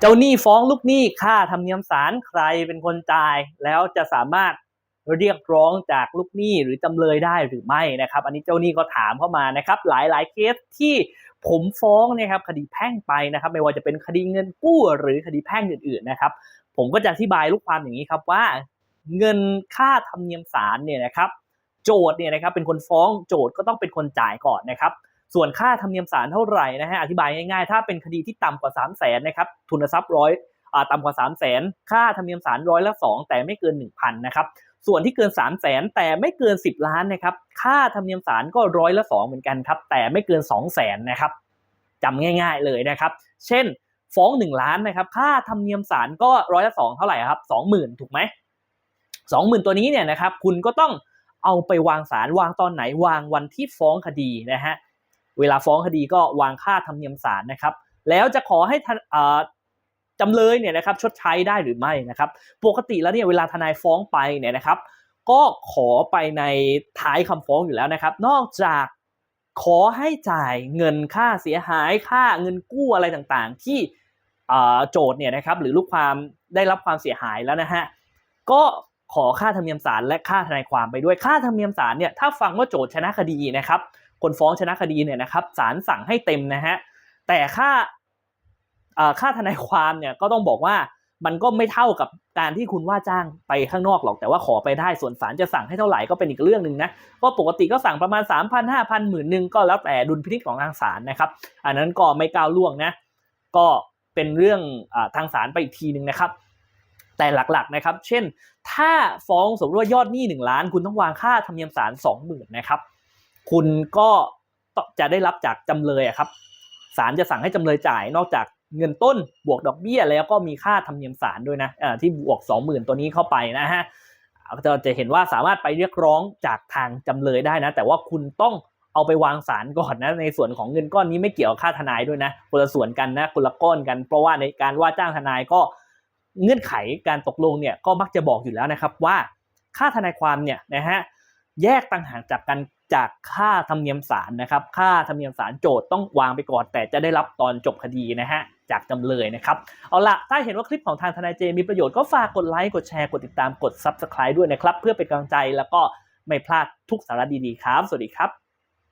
เจ้าหนี้ฟ้องลูกหนี้ค่าธรรมเนียมศาลใครเป็นคนจ่าย แล้วจะสามารถเรียกร้องจากลูกหนี้หรือจำเลยได้หรือไม่นะครับ อันนี้เจ้าหนี้ก็ถามเข้ามานะครับ หลายๆเคสที่ผมฟ้องนะครับคดีแพ่งไปนะครับ ไม่ว่าจะเป็นคดีเงินกู้หรือคดีแพ่งอื่นๆนะครับ ผมก็จะอธิบายลูกความอย่างนี้ครับว่า เงินค่าธรรมเนียมศาลเนี่ยนะครับ โจทย์เนี่ยนะครับเป็นคนฟ้องโจทย์ก็ต้องเป็นคนจ่ายก่อนนะครับ ส่วนค่าธรรมเนียมศาลเท่าไหร่นะฮะอธิบายง่ายๆ ถ้าเป็นคดีที่ต่ำกว่า 3 0 0แสนนะครับทุนทรัพย์ร้อยต่ำกว่า 3 0 0แสนค่าธรรมเนียมศาลร้อยละ 2 แต่ไม่เกิน 1,000นะครับส่วนที่เกิน 3 0 0แสนแต่ไม่เกิน 10 ล้านนะครับค่าธรรมเนียมศาลก็ร้อยละ 2 เหมือนกันครับแต่ไม่เกิน 2 0 0แสนนะครับจำง่าย ๆเลยนะครับ เช่น ฟ้อง 1 ล้านนะครับค่าธรรมเนียมศาลก็ร้อยละ 2 เท่าไหร่ครับ20,000 ถูกไหมสองหมื่นตัวนี้เนี่ยนะครับคุณก็ต้องเอาไปวางสารวางตอนไหนวางวันที่ฟ้องคดีนะฮะ เวลาฟ้องคดีก็วางค่าธรรมเนียมศาลนะครับ แล้วจะขอให้จำเลยเนี่ยนะครับชดใช้ได้หรือไม่นะครับ ปกติแล้วเนี่ยเวลาทนายฟ้องไปเนี่ยนะครับ ก็ขอไปในท้ายคำฟ้องอยู่แล้วนะครับ นอกจากขอให้จ่ายเงินค่าเสียหายค่าเงินกู้อะไรต่างๆ ที่โจทย์เนี่ยนะครับหรือลูกความได้รับความเสียหายแล้วนะฮะก็ขอค่าธรรมเนียมศาลและค่าทนายความไปด้วยค่าธรรมเนียมศาลเนี่ยถ้าฟังว่าโจทย์ชนะคดีนะครับ คนฟ้องชนะคดีเนี่ยนะครับศาลสั่งให้เต็มนะฮะแต่ค่าค่าทนายความเนี่ยก็ต้องบอกว่ามันก็ไม่เท่ากับการที่คุณว่าจ้างไปข้างนอกหรอกแต่ว่าขอไปได้ส่วนศาลจะสั่งให้เท่าไหร่ก็เป็นอีกเรื่องหนึ่งนะก็ปกติก็สั่งประมาณ 3 0 0 0 5 0 0 0หมื่นหนึ่งก็แล้วแต่ดุลพินิจของทางศาลนะครับ อันนั้นก็ไม่ก้าวล่วงนะ ก็เป็นเรื่องอทางศาลไปอีกทีหนึ่งนะครับ แต่หลักๆนะครับ เช่น ถ้าฟ้องสมมติว่ายอดหนี้หนึ่งล้าน คุณต้องวางค่าธรรมเนียมศาลสองหมื่นนะครับ คุณก็จะได้รับจากจำเลยครับศาลจะสั่งให้จำเลยจ่ายนอกจากเงินต้นบวกดอกเบี้ยแล้วก็มีค่าธรรมเนียมศาลด้วยนะที่บวกสองหมื่นตัวนี้เข้าไปนะฮะจะจะเห็นว่าสามารถไปเรียกร้องจากทางจำเลยได้นะ แต่ว่าคุณต้องเอาไปวางศาลก่อนนะในส่วนของเงินก้อนนี้ไม่เกี่ยวกับค่าทนายด้วยนะคนละส่วนกันนะคนละก้อนกัน เพราะว่าในการว่าจ้างทนายก็เงื่อนไขการตกลงเนี่ยก็มักจะบอกอยู่แล้วนะครับว่า ค่าทนายความเนี่ยนะฮะแยกต่างหากจากกัน จากค่าธรรมเนียมศาลนะครับ ค่าธรรมเนียมศาลโจทย์ต้องวางไปก่อน แต่จะได้รับตอนจบคดีนะฮะจากจำเลยนะครับ เอาละถ้าเห็นว่าคลิปของทางทนายเจมีประโยชน์ก็ฝากกดไลค์กดแชร์กดติดตามกด Subscribe ด้วยนะครับ เพื่อเป็นกำลังใจแล้วก็ไม่พลาดทุกสาระดีๆครับ สวัสดีครับ